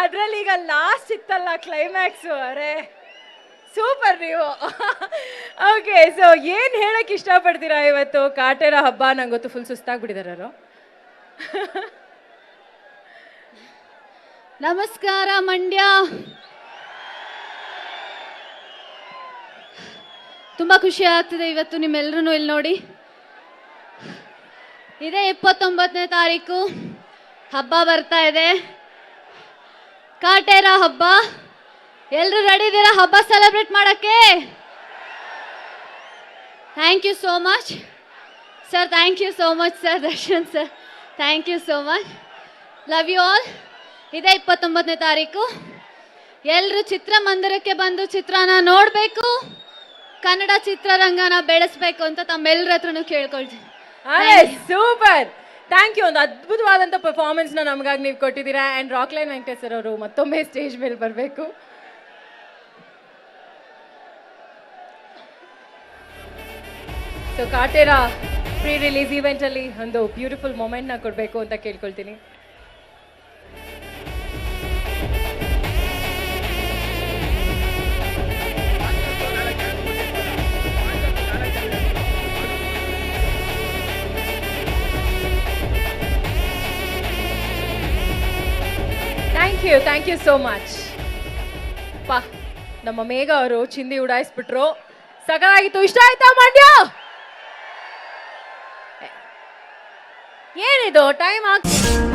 ಅದ್ರಲ್ಲಿ ಈಗ ಲಾಸ್ಟ್ ಇತ್ತಲ್ಲ ಕ್ಲೈಮ್ಯಾಕ್ಸು ಅರೆ. ಸೂಪರ್ ನೀವು. ಓಕೆ ಸೊ ಏನು ಹೇಳಕ್ ಇಷ್ಟಪಡ್ತೀರಾ ಇವತ್ತು? ಕಾಟೇರ ಹಬ್ಬ ನಂಗೆ ಗೊತ್ತು ಫುಲ್ ಸುಸ್ತಾಗ್ಬಿಟ್ಟಿದಾರು ನಮಸ್ಕಾರ, ಮಂಡ್ಯ. ತುಂಬ ಖುಷಿ ಆಗ್ತಿದೆ ಇವತ್ತು ನಿಮ್ಮೆಲ್ಲರೂ ಇಲ್ಲಿ ನೋಡಿ. ಇದೇ ಇಪ್ಪತ್ತೊಂಬತ್ತನೇ ತಾರೀಕು. ಹಬ್ಬ ಬರ್ತಾ ಇದೆ. ಕಾಟೇರ ಹಬ್ಬ? ಎಲ್ಲರೂ ರೆಡಿ ಇದ್ದೀರಾ ಹಬ್ಬ ಸೆಲೆಬ್ರೇಟ್ ಮಾಡೋಕ್ಕೆ? Thank you so much sir thank you so much sir Darshan sir thank you so much love you all ಇದೇ ಇಪ್ಪತ್ತೊಂಬತ್ತನೇ ತಾರೀಕು. ಎಲ್ಲರೂ ಚಿತ್ರಮಂದಿರಕ್ಕೆ ಬಂದು ಚಿತ್ರನ ನೋಡಬೇಕು. ಕನ್ನಡ ಚಿತ್ರರಂಗನ ಬೆಳೆಸ್ಬೇಕು ಅಂತ ತಮ್ಮೆಲ್ಲರ ಹತ್ರನೂ ಕೇಳ್ಕೊಳ್ತೀನಿ. Super thank you. ಒಂದು ಅದ್ಭುತವಾದಂಥ ಪರ್ಫಾರ್ಮೆನ್ಸ್ನ ನಮಗಾಗಿ ನೀವು ಕೊಟ್ಟಿದ್ದೀರಾ. ಆ್ಯಂಡ್ ರಾಕ್ಲೈನ್ ವೆಂಕಟೇಶ್ವರ ಅವರು ಮತ್ತೊಮ್ಮೆ ಸ್ಟೇಜ್ ಮೇಲೆ ಬರಬೇಕು. ಸೊ ಕಾಟೇರ ಪ್ರೀ ರಿಲೀಸ್ ಈವೆಂಟಲ್ಲಿ ಒಂದು ಬ್ಯೂಟಿಫುಲ್ ಮೊಮೆಂಟ್ನ ಕೊಡಬೇಕು ಅಂತ ಕೇಳ್ಕೊಳ್ತೀನಿ. Thank you thank you so much ಪಾ ನಮ್ಮ ಮೇಘ ಅವರು ಚಿಂದಿ ಉಡಾಯಿಸ್ಬಿಟ್ರು. ಸಕಲಾಗಿತ್ತು ಇಷ್ಟ ಆಯ್ತಾ ಮಂಡ್ಯ? ಏನಿದು ಟೈಮ್ ಆಗ್ತಾ